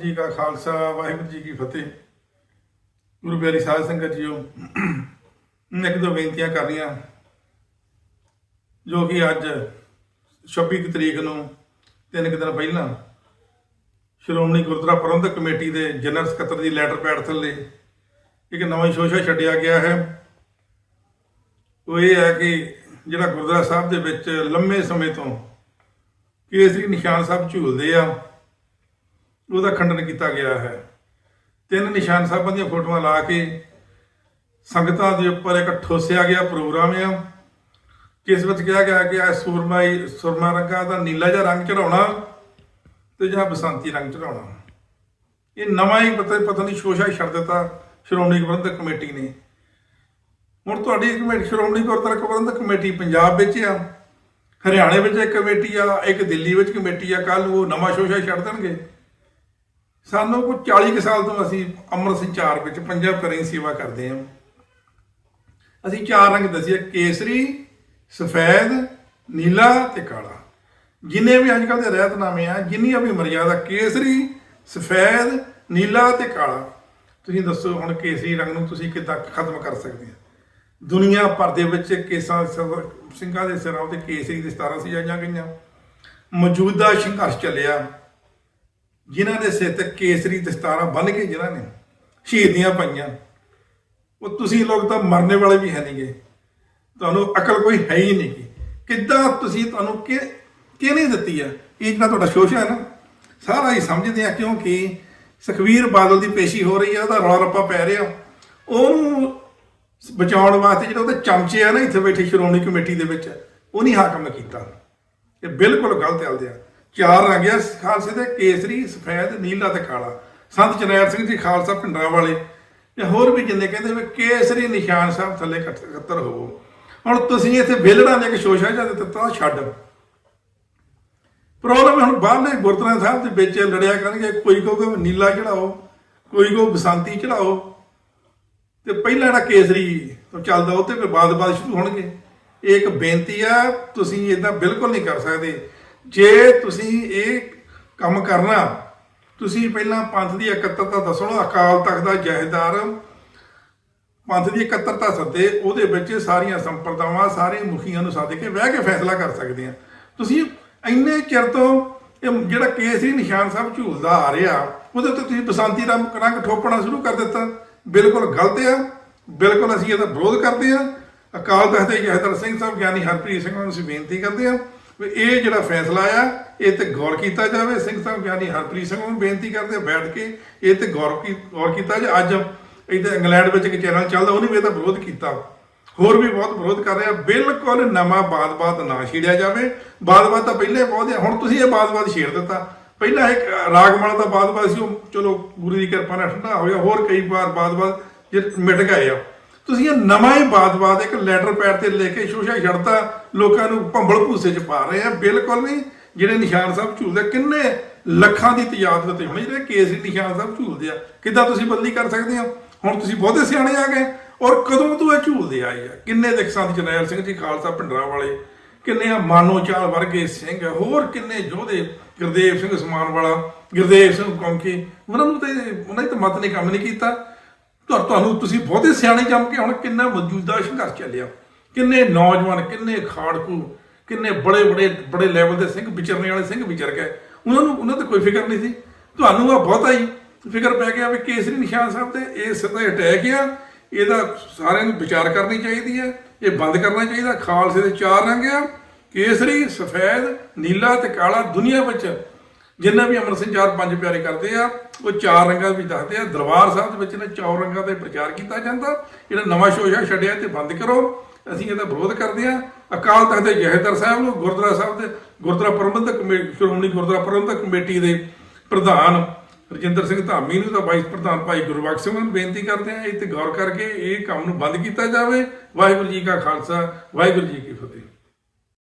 ਜੀ ਕਾ ਖਾਲਸਾ, ਵਾਹਿਗੁਰੂ ਜੀ ਕੀ ਫਤਿਹ। ਗੁਰੂ ਪਿਆਰੀ ਸਾਧ ਸੰਗਤ ਜੀਓ, ਮੈਂ ਇੱਕ ਦੋ ਬੇਨਤੀਆਂ ਕਰ ਜੋ ਕਿ ਅੱਜ 26 ਤਰੀਕ ਨੂੰ, ਤਿੰਨ ਕੁ ਦਿਨ ਪਹਿਲਾਂ, ਸ਼੍ਰੋਮਣੀ ਗੁਰਦੁਆਰਾ ਪ੍ਰਬੰਧਕ ਕਮੇਟੀ ਦੇ ਜਨਰਲ ਸਕੱਤਰ ਦੀ ਲੈਟਰ ਪੈਡ ਥੱਲੇ ਇੱਕ ਨਵਾਂ ਸ਼ੋਸ਼ਾ ਛੱਡਿਆ ਗਿਆ ਹੈ। ਉਹ ਇਹ ਹੈ ਕਿ ਜਿਹੜਾ ਗੁਰਦੁਆਰਾ ਸਾਹਿਬ ਦੇ ਵਿੱਚ ਲੰਮੇ ਸਮੇਂ ਤੋਂ ਕੇਸਰੀ ਨਿਸ਼ਾਨ ਸਾਹਿਬ ਝੂਲਦੇ ਆ ਉਹਦਾ ਖੰਡਨ ਕੀਤਾ ਗਿਆ ਹੈ। ਤਿੰਨ ਨਿਸ਼ਾਨ ਸਾਹਿਬਾਂ ਦੀਆਂ ਫੋਟੋਆਂ ਲਾ ਕੇ ਸੰਗਤਾਂ ਦੇ ਉੱਪਰ ਇੱਕ ਠੋਸਿਆ ਗਿਆ ਪ੍ਰੋਗਰਾਮ ਆ, ਜਿਸ ਵਿੱਚ ਕਿਹਾ ਗਿਆ ਕਿ ਆ ਸੂਰਮਾਈ ਸੁਰਮਾ ਰੰਗਾ ਦਾ ਨੀਲਾ ਜਿਹਾ ਰੰਗ ਚੜਾਉਣਾ ਤੇ ਜਾਂ ਬਸੰਤੀ ਰੰਗ ਚੜਾਉਣਾ ਇਹ ਨਵਾਂ ਹੀ ਪਤਾ ਪਤਾ ਨਹੀਂ ਸ਼ੋਸ਼ਾ ਛੱਡ ਦਿੱਤਾ ਸ਼੍ਰੋਮਣੀ ਪ੍ਰਬੰਧਕ ਕਮੇਟੀ ਨੇ। ਹੁਣ ਤੁਹਾਡੀ ਕਮੇਟੀ ਸ਼੍ਰੋਮਣੀ ਗੁਰਦੁਆਰਾ ਪ੍ਰਬੰਧਕ ਕਮੇਟੀ ਪੰਜਾਬ ਵਿੱਚ ਆ, ਹਰਿਆਣੇ ਵਿੱਚ ਇੱਕ ਕਮੇਟੀ ਆ, ਇੱਕ ਦਿੱਲੀ ਵਿੱਚ ਕਮੇਟੀ ਆ ਕੱਲ ਉਹ ਨਵਾਂ ਸ਼ੋਸ਼ਾ ਛੱਡ ਦੇਣਗੇ। ਸਾਨੂੰ ਕੋਈ 40 ਕੁ ਸਾਲ ਤੋਂ ਅਸੀਂ ਅੰਮ੍ਰਿਤ ਸੰਚਾਰ ਵਿੱਚ ਪੰਜਾਬ ਕਰੀ ਸੇਵਾ ਕਰਦੇ ਹਾਂ। ਅਸੀਂ ਚਾਰ ਰੰਗ ਦੱਸਿਆ ਕੇਸਰੀ, ਸਫੈਦ, ਨੀਲਾ ਤੇ ਕਾਲਾ। ਜਿੰਨੇ ਵੀ ਅੱਜ ਕੱਲ੍ਹ ਦੇ ਰਹਿਤਨਾਮੇ ਆ, ਜਿੰਨੀਆਂ ਵੀ ਮਰਿਆਦਾ ਕੇਸਰੀ, ਸਫੈਦ, ਨੀਲਾ ਤੇ ਕਾਲਾ। ਤੁਸੀਂ ਦੱਸੋ ਹੁਣ ਕੇਸਰੀ ਰੰਗ ਨੂੰ ਤੁਸੀਂ ਕਿੱਦਾਂ ਖਤਮ ਕਰ ਸਕਦੇ ਆ? ਦੁਨੀਆ ਭਰ ਦੇ ਵਿੱਚ ਕੇਸਾਂ ਸਿਰ- ਸਿੰਘਾਂ ਦੇ ਸਿਰਾਂ ਉਤੇ ਕੇਸਰੀ ਦੇ 17 ਸਜਾਈਆਂ ਗਈਆਂ। ਮੌਜੂਦਾ ਸੰਘਰਸ਼ ਚੱਲਿਆ। ਜਿਨ੍ਹਾਂ ਦੇ ਸਿਰ ਤੇ ਕੇਸਰੀ ਦਸਤਾਰਾਂ ਬੰਨ ਕੇ ਜਿਨ੍ਹਾਂ ਨੇ ਸ਼ਹੀਦੀਆਂ ਪਾਈਆਂ। ਉਹ ਤੁਸੀਂ ਲੋਕ ਤਾਂ ਮਰਨੇ ਵਾਲੇ ਵੀ ਹੈ ਨਹੀਂਗੇ। ਤੁਹਾਨੂੰ ਅਕਲ ਕੋਈ ਹੈ ਹੀ ਨਹੀਂ ਕਿੱਦਾਂ ਤੁਸੀਂ ਤੁਹਾਨੂੰ ਕਿ ਕਿਹਨੇ ਦਿੱਤੀ ਆ? ਇਹ ਜਿਹੜਾ ਤੁਹਾਡਾ ਸ਼ੋਸ਼ਾ ਹੈ ਨਾ, ਸਾਰਾ ਹੀ ਸਮਝਦੇ ਆ ਕਿਉਂਕਿ ਸੁਖਵੀਰ ਬਾਦਲ ਦੀ ਪੇਸ਼ੀ ਹੋ ਰਹੀ ਆ, ਉਹਦਾ ਰੌਲਾ ਰੱਪਾ ਪੈ ਰਿਹਾ। ਉਹਨੂੰ ਬਚਾਉਣ ਵਾਸਤੇ ਜਿਹੜਾ ਉਹਦੇ ਚਮਚੇ ਆ ਨਾ, ਇੱਥੇ ਬੈਠੇ ਸ਼੍ਰੋਮਣੀ ਕਮੇਟੀ ਦੇ ਵਿੱਚ, ਉਹ ਨਹੀਂ ਹਾਕਮ ਕੀਤਾ। ਇਹ ਬਿਲਕੁਲ ਗਲਤ ਚੱਲਦੇ ਆ। ਚਾਰ ਰੰਗ ਆ, ਖਾਲਸੇ ਦੇ ਕੇਸਰੀ, ਸਫੈਦ, ਨੀਲਾ ਤੇ ਕਾਲਾ। ਸੰਤ ਜਨੈਲ ਸਿੰਘ ਜੀ, ਖਾਲਸਾ ਪਿੰਡਰਾਂ ਵਾਲੇ। ਤੇ ਹੋਰ ਵੀ ਜਿੰਨੇ ਕਹਿੰਦੇ ਵੀ ਕੇਸਰੀ ਨਿਸ਼ਾਨ ਸਾਹਿਬ ਥੱਲੇ ਇਕੱਠ- ਇਕੱਤਰ ਹੋਵੋ। ਹੁਣ ਤੁਸੀਂ ਇੱਥੇ ਵਿਹਲੜਾਂ ਦੇ ਇੱਕ ਸ਼ੋਸ਼ਾ ਜਾਂ ਦਿੱਤਾ ਛੱਡ। ਪ੍ਰੋਬਲਮ ਹੁਣ ਬਾਹਰਲੇ ਗੁਰਦੁਆਰਾ ਸਾਹਿਬ ਦੇ ਵਿੱਚ ਲੜਿਆ ਕਰਨਗੇ। ਕੋਈ ਕਹੂਗਾ ਨੀਲਾ ਚੜਾਓ, ਕੋਈ ਕਹੂ ਬਸੰਤੀ ਚੜਾਓ। ਤੇ ਪਹਿਲਾ ਜਿਹੜਾ ਕੇਸਰੀ ਚੱਲਦਾ, ਉਹ ਤੇ ਫਿਰ ਬਾਦ-ਬਾਦ ਸ਼ੁਰੂ ਹੋਣਗੇ। ਇਹ ਇੱਕ ਬੇਨਤੀ ਆ, ਤੁਸੀਂ ਇਦਾਂ ਬਿਲਕੁਲ ਨਹੀਂ ਕਰ ਸਕਦੇ। ਜੇ ਤੁਸੀਂ ਇਹ ਕੰਮ ਕਰਨਾ, ਤੁਸੀਂ ਪਹਿਲਾਂ ਪੰਥ ਦੀ ਇਕੱਤਰਤਾ ਦੱਸੋ, ਅਕਾਲ ਤਖਤ ਦਾ ਜਹੇਦਾਰ ਪੰਥ ਦੀ ਇਕੱਤਰਤਾ ਸੱਦੇ, ਉਹਦੇ ਵਿੱਚ ਸਾਰੀਆਂ ਸੰਪਰਦਾਵਾਂ, ਸਾਰੇ ਮੁਖੀਆਂ ਨੂੰ ਸੱਦ ਕੇ ਬਹਿ ਕੇ ਫੈਸਲਾ ਕਰ ਸਕਦੇ ਆ। ਤੁਸੀਂ ਇੰਨੇ ਚਿਰ ਤੋਂ ਇਹ ਜਿਹੜਾ ਕੇਸ ਹੀ ਨਿਸ਼ਾਨ ਸਾਹਿਬ ਝੂਲਦਾ ਆ ਰਿਹਾ, ਉਹਦੇ ਉੱਤੇ ਤੁਸੀਂ ਬਸੰਤੀ ਦਾ ਰੰਗ ਠੋਪਣਾ ਸ਼ੁਰੂ ਕਰ ਦਿੱਤਾ। ਬਿਲਕੁਲ ਗਲਤ ਆ, ਬਿਲਕੁਲ ਅਸੀਂ ਇਹਦਾ ਵਿਰੋਧ ਕਰਦੇ ਆ। ਅਕਾਲ ਤਖਤ ਦੇ ਜਹੇਦਾਰ ਸਿੰਘ ਸਾਹਿਬ, ਗਿਆਨੀ ਹਰਪ੍ਰੀਤ ਸਿੰਘ ਨੂੰ ਅਸੀਂ ਬੇਨਤੀ ਕਰਦੇ ਆ ਇਹ ਜਿਹੜਾ ਫੈਸਲਾ ਆ, ਇਹ ਤੇ ਗੌਰ ਕੀਤਾ ਜਾਵੇ। ਸਿੰਘ ਸਾਹਿਬ ਗਿਆਨੀ ਹਰਪ੍ਰੀਤ ਸਿੰਘ ਨੂੰ ਬੇਨਤੀ ਕਰਦੇ ਬੈਠ ਕੇ ਇਹ ਤੇ ਗੌਰ ਗੌਰ ਕੀਤਾ ਜੇ ਅੱਜ ਇੱਥੇ ਇੰਗਲੈਂਡ ਵਿੱਚ ਇੱਕ ਚੈਨਲ ਚੱਲਦਾ, ਉਹਨੇ ਵੀ ਇਹਦਾ ਵਿਰੋਧ ਕੀਤਾ। ਹੋਰ ਵੀ ਬਹੁਤ ਵਿਰੋਧ ਕਰ ਰਿਹਾ। ਬਿਲਕੁਲ ਨਵਾਂ ਬਾਦ-ਬਾਦ ਨਾ ਛੇੜਿਆ ਜਾਵੇ। ਬਾਦ-ਬਾਦ ਤਾਂ ਪਹਿਲੇ ਬਹੁਤ ਹੈ ਹੁਣ ਤੁਸੀਂ ਇਹ ਬਾਦ-ਬਾਦ ਛੇੜ ਦਿੱਤਾ। ਪਹਿਲਾਂ ਇੱਕ ਰਾਗਮਾਲਾ ਦਾ ਬਾਦ-ਬਾਦ ਸੀ, ਉਹ ਚਲੋ ਗੁਰੂ ਦੀ ਕਿਰਪਾ ਨਾਲ ਠੰਡਾ ਹੋਇਆ ਹੋਰ ਕਈ ਵਾਰ ਬਾਦ-ਬਾਦ ਜੇ ਮਿਟ ਗਏ ਆ। ਤੁਸੀਂ ਇਹ ਨਵਾਂ ਹੀ ਬਾਦ-ਬਾਦ ਇੱਕ ਲੈਟਰ ਪੈਡ ਤੇ ਲੈ ਕੇ ਸ਼ੋਸ਼ਾ ਛੱਡਤਾ, ਲੋਕਾਂ ਨੂੰ ਭੰਬਲ ਭੂਸੇ ਚ ਪਾ ਰਹੇ ਆ। ਬਿਲਕੁਲ ਨਹੀਂ, ਜਿਹੜੇ ਨਿਸ਼ਾਨ ਸਾਹਿਬ ਝੂਲਦੇ ਕਿੰਨੇ ਲੱਖਾਂ ਦੀ ਤਜਾਦ ਦਿੱਤੇ ਹੋਣੇ ਜਿਹੜੇ ਕੇਸ ਨਿਸ਼ਾਨ ਸਾਹਿਬ ਝੂਲਦੇ ਆ। ਕਿੱਦਾਂ ਤੁਸੀਂ ਬਦਲੀ ਕਰ ਸਕਦੇ ਹੋ? ਹੁਣ ਤੁਸੀਂ ਬਹੁਤੇ ਸਿਆਣੇ ਆ ਗਏ, ਔਰ ਕਦੋਂ ਤੋਂ ਇਹ ਝੂਲਦੇ ਆਏ ਆ? ਕਿੰਨੇ ਦੇ ਸੰਤ ਜਰਨੈਲ ਸਿੰਘ ਜੀ, ਖਾਲਸਾ ਭਿੰਡਰਾਂ ਵਾਲੇ, ਕਿੰਨੇ ਆ ਮਾਨੋ ਚਾਲ ਵਰਗੇ ਸਿੰਘ ਹੋਰ ਕਿੰਨੇ ਯੋਧੇ, ਗੁਰਦੇਵ ਸਿੰਘ ਸਮਾਨ ਵਾਲਾ, ਗੁਰਦੇਵ ਸਿੰਘ ਕੌਂਕੀ, ਉਹਨਾਂ ਨੂੰ ਤੇ, ਉਹਨਾਂ ਦੀ ਤਾਂ ਮਤ ਨੇ ਕੰਮ ਨਹੀਂ ਕੀਤਾ। ਤੁਹਾ- ਤੁਹਾਨੂੰ ਤੁਸੀਂ ਬਹੁਤੇ ਸਿਆਣੇ ਜੰਮ ਕੇ ਹੁਣ ਕਿੰਨਾ ਮੌਜੂਦਾ ਸੰਘਰਸ਼ ਚੱਲਿਆ। ਕਿੰਨੇ ਨੌਜਵਾਨ, ਕਿੰਨੇ ਖਾੜਕੂ, ਕਿੰਨੇ ਬੜੇ ਬੜੇ ਬੜੇ ਲੈਵਲ ਦੇ ਸਿੰਘ ਵਿਚਰਨੇ ਵਾਲੇ ਸਿੰਘ ਵਿਚਰ ਗਏ। ਉਹਨਾਂ ਨੂੰ ਉਹਨਾਂ ਤੇ ਕੋਈ ਫਿਕਰ ਨਹੀਂ ਸੀ। ਤੁਹਾਨੂੰ ਆ ਬਹੁਤਾ ਹੀ ਫਿਕਰ ਪੈ ਗਿਆ ਵੀ ਕੇਸਰੀ ਨਿਸ਼ਾਨ ਸਾਹਿਬ ਤੇ ਇਹ ਸਿੱਧਾ ਅਟੈਕ ਆ। ਇਹਦਾ ਸਾਰਿਆਂ ਨੂੰ ਵਿਚਾਰ ਕਰਨੀ ਚਾਹੀਦੀ ਹੈ ਇਹ ਬੰਦ ਕਰਨਾ ਚਾਹੀਦਾ। ਖਾਲਸੇ ਦੇ ਚਾਰ ਰੰਗ ਆ। ਕੇਸਰੀ, ਸਫੈਦ, ਨੀਲਾ ਤੇ ਕਾਲਾ ਦੁਨੀਆ ਵਿੱਚ ਜਿੰਨਾ ਵੀ ਅਮਰ ਸਿੰਘ ਚਾਰ ਪੰਜ ਪਿਆਰੇ ਕਰਦੇ ਆ, ਉਹ ਚਾਰ ਰੰਗਾਂ ਵਿੱਚ ਦੱਸਦੇ ਆ, ਦਰਬਾਰ ਸਾਹਿਬ ਦੇ ਵਿੱਚ ਇਹਨਾਂ ਚਾਰ ਰੰਗਾਂ ਦਾ ਪ੍ਰਚਾਰ ਕੀਤਾ ਜਾਂਦਾ, ਜਿਹੜਾ ਨਵਾਂ ਸ਼ੋਸ਼ਾ ਛੱਡਿਆ ਤੇ ਬੰਦ ਕਰੋ, ਅਸੀਂ ਇਹਦਾ ਵਿਰੋਧ ਕਰਦੇ ਆ। ਅਕਾਲ ਤਖਤ ਦੇ ਜਹੇਦਾਰ ਸਾਹਿਬ ਨੂੰ ਗੁਰਦੁਆਰਾ ਸਾਹਿਬ ਦੇ, ਗੁਰਦੁਆਰਾ ਪ੍ਰਬੰਧਕ ਕਮੇਟੀ, ਸ਼੍ਰੋਮਣੀ ਗੁਰਦੁਆਰਾ ਪ੍ਰਬੰਧਕ ਕਮੇਟੀ ਦੇ ਪ੍ਰਧਾਨ ਰਜਿੰਦਰ ਸਿੰਘ ਧਾਮੀ ਨੂੰ ਤਾਂ ਵਾਈਸ ਪ੍ਰਧਾਨ ਭਾਈ ਗੁਰਬਖਸ਼ ਸਿੰਘ ਨੂੰ ਬੇਨਤੀ ਕਰਦੇ ਆ, ਇਹ ਤੇ ਗੌਰ ਕਰਕੇ ਇਹ ਕੰਮ ਨੂੰ ਬੰਦ ਕੀਤਾ ਜਾਵੇ। ਵਾਹਿਗੁਰੂ ਜੀ ਕਾ ਖਾਲਸਾ, ਵਾਹਿਗੁਰੂ ਜੀ ਕੀ ਫਤਿਹ।